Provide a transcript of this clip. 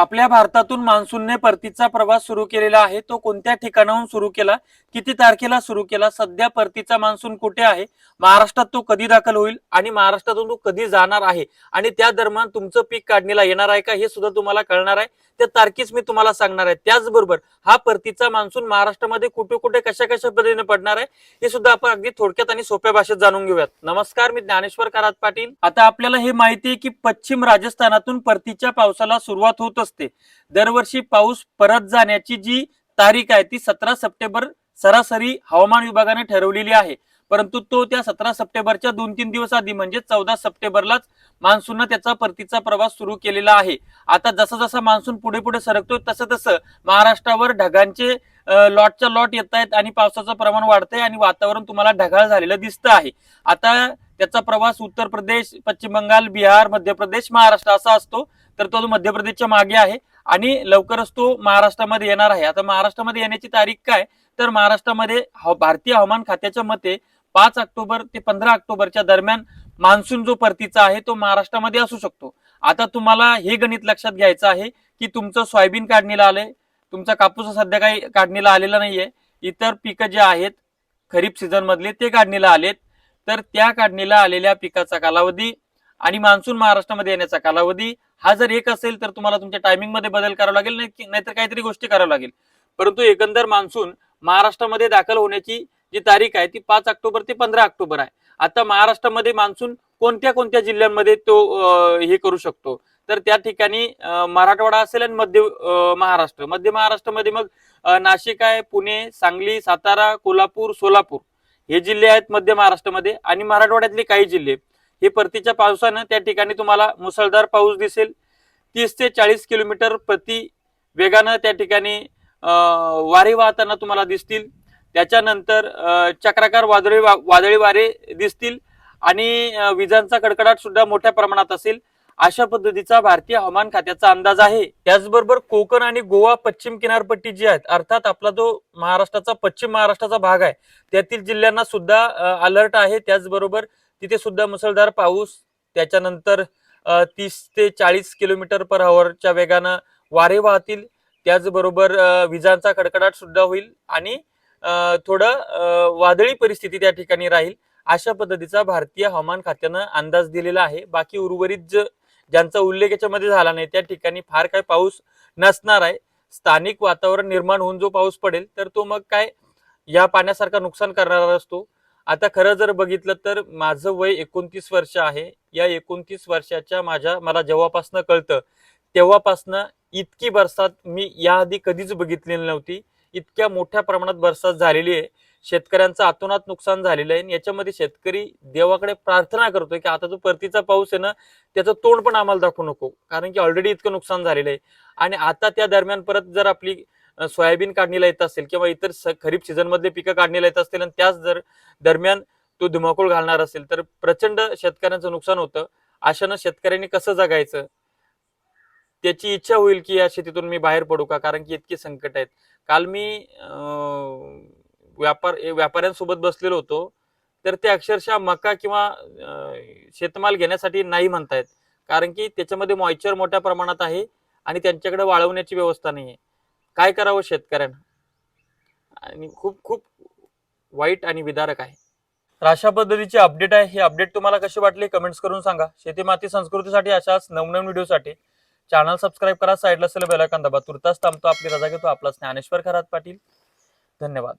आपल्या भारतातून मान्सूनने परतीचा प्रवास सुरू केलेला आहे. तो कोणत्या ठिकाणाहून सुरू केला? किती तारखेला सुरू केला? सध्या परतीचा मान्सून कुठे आहे? महाराष्ट्रात तो कधी दाखल होईल? आणि महाराष्ट्रातून तो कधी जाणार आहे? आणि त्या दरम्यान तुमचं पीक काढणीला येणार आहे का? हे सुद्धा तुम्हाला कळणार आहे. त्या तारखेच मी तुम्हाला सांगणार आहे. त्याचबरोबर हा परतीचा मान्सून महाराष्ट्रामध्ये कुठे कुठे कशा कशा पद्धतीने पडणार आहे? हे सुद्धा आपण अगदी थोडक्यात आणि सोप्या भाषेत जाणून घेऊयात. नमस्कार मी ज्ञानेश्वर करात पाटील. आता आपल्याला हे माहिती आहे की पश्चिम राजस्थानातून परतीच्या पावसाला सुरुवात होत असते. दरवर्षी पाऊस परत जाण्याची जी तारीख आहे ती सतरा सप्टेंबर सरासरी हवामान विभागाने ठरवलेली आहे. परंतु तो त्या सतरा सप्टेंबरच्या दोन तीन दिवस आधी म्हणजे चौदा सप्टेंबरलाच मान्सूननं त्याचा परतीचा प्रवास सुरू केलेला आहे. आता जसा जसा मान्सून पुढे पुढे सरकतोय तसं तसं महाराष्ट्रावर ढगांचे लॉटच्या लॉट येत आहेत आणि पावसाचं प्रमाण वाढतंय आणि वातावरण तुम्हाला ढगाळ झालेलं दिसतं आहे. आता त्याचा प्रवास उत्तर प्रदेश पश्चिम बंगाल बिहार मध्य प्रदेश महाराष्ट्र असा असतो. तर तो मध्य प्रदेशच्या मागे आहे आणि लवकरच तो महाराष्ट्रामध्ये येणार आहे. आता महाराष्ट्रामध्ये येण्याची तारीख काय? तर महाराष्ट्रामध्ये हव- भारतीय हवामान खात्याच्या मते पाच ऑक्टोबर ते पंधरा ऑक्टोबरच्या दरम्यान मान्सून जो परतीचा आहे तो महाराष्ट्रामध्ये असू शकतो. आता तुम्हाला हे गणित लक्षात घ्यायचं आहे की तुमचं सोयाबीन काढणीला आलंय तुमचा कापूस सध्या काही काढणीला आलेला नाहीये. इतर पिकं जे आहेत खरीप सीझन मधले ते काढणीला आलेत. तर त्या काढणीला आलेल्या पिकाचा कालावधी आणि मान्सून महाराष्ट्रामध्ये येण्याचा कालावधी हा जर एक असेल तर तुम्हाला तुमच्या टायमिंगमध्ये बदल करावा लागेल नाही- नाहीतर काहीतरी गोष्टी कराव्या लागेल. परंतु एकंदर मान्सून महाराष्ट्रामध्ये दाखल होण्याची जी तारीख आहे ती पाच ऑक्टोबर ते पंधरा ऑक्टोबर आहे. आता महाराष्ट्रामध्ये मान्सून कोणत्या कोणत्या जिल्ह्यांमध्ये तो हे करू शकतो? तर त्या ठिकाणी मराठवाडा असेल आणि मध्य महाराष्ट्र. मध्य महाराष्ट्रामध्ये मग नाशिक आहे पुणे सांगली सातारा कोल्हापूर सोलापूर हे जिल्हे आहेत मध्य महाराष्ट्रामध्ये आणि मराठवाड्यातले काही जिल्हे. हे परतीच्या पावसानं त्या ठिकाणी तुम्हाला मुसळधार पाऊस दिसेल. तीस ते चाळीस किलोमीटर प्रति वेगानं त्या ठिकाणी वारे वाहताना तुम्हाला दिसतील. त्याच्यानंतर चक्राकार वादळी वा- वादळी वारे दिसतील आणि विजांचा कडकडाट सुद्धा मोठ्या प्रमाणात असेल. अशा पद्धतीचा भारतीय हवामान खात्याचा अंदाज आहे. त्याचबरोबर कोकण आणि गोवा पश्चिम किनारपट्टी जी आहेत अर्थात आपला जो महाराष्ट्राचा पश्चिम महाराष्ट्राचा भाग आहे त्यातील जिल्ह्यांना सुद्धा अलर्ट आहे. त्याचबरोबर तिथे सुद्धा मुसळधार पाऊस त्याच्यानंतर तीस ते चाळीस किलोमीटर पर आवरच्या वेगानं वारे वाहतील. त्याचबरोबर विजांचा कडकडाट सुद्धा होईल आणि थोडं वादळी परिस्थिती त्या ठिकाणी राहील. अशा पद्धतीचा भारतीय हवामान खात्यानं अंदाज दिलेला आहे. बाकी उर्वरित ज- ज्यांचा उल्लेख याच्यामध्ये झाला नाही त्या ठिकाणी फार काय पाऊस नसणार आहे. स्थानिक वातावरण निर्माण होऊन जो पाऊस पडेल तर तो मग काय या पाण्यासारखा नुकसान करणारा असतो. आता खरं जर बघितलं तर माझं वय एकोणतीस वर्ष आहे. या एकोणतीस वर्षाच्या माझ्या मला जेव्हापासनं कळतं तेव्हापासनं इतकी बरसात मी याआधी कधीच बघितलेली नव्हती. इतक्या मोठ्या प्रमाणात बरसात झालेली आहे. शेतकऱ्यांचं आतोनात नुकसान झालेलं आहे. आणि याच्यामध्ये शेतकरी देवाकडे प्रार्थना करतोय की आता जो परतीचा पाऊस आहे ना त्याचं तोंड पण आम्हाला दाखवू नको. कारण की ऑलरेडी इतकं नुकसान झालेलं आहे. आणि आता त्या दरम्यान परत जर आपली सोयाबीन काढणीला येत असेल किंवा इतर खरीप सीझन मधले पिकं काढणीला येत असतील आणि त्याच जर दरम्यान तो धुमाकूळ घालणार असेल तर प्रचंड शेतकऱ्यांचं नुकसान होतं. अशानं शेतकऱ्यांनी कसं जगायचं? त्याची इच्छा होईल की या शेतीतून मी बाहेर पडू का? कारण की इतकी संकट आहेत. काल मी अं, व्यापार व्यापाऱ्यांसोबत बसलेलो होतो. तर ते अक्षरशः मका किंवा शेतमाल घेण्यासाठी नाही म्हणतायत. कारण की त्याच्यामध्ये मॉइश्चर मोठ्या प्रमाणात आहे आणि त्यांच्याकडे वाळवण्याची व्यवस्था नाही आहे काय करावं शेतकऱ्यांना? आणि खूप खूप वाईट आणि विदारक आहे. तर अशा पद्धतीची अपडेट आहे. हे अपडेट तुम्हाला कशी वाटली कमेंट्स करून सांगा. शेती माती संस्कृतीसाठी अशाच नवनवीन व्हिडिओसाठी चॅनल सबस्क्राईब करा. साईडला असेल बेलायकन दाबा. तुर्तास थांबतो. आपली रजा घेतो. आपला ज्ञानेश्वर खरात पाटील. धन्यवाद.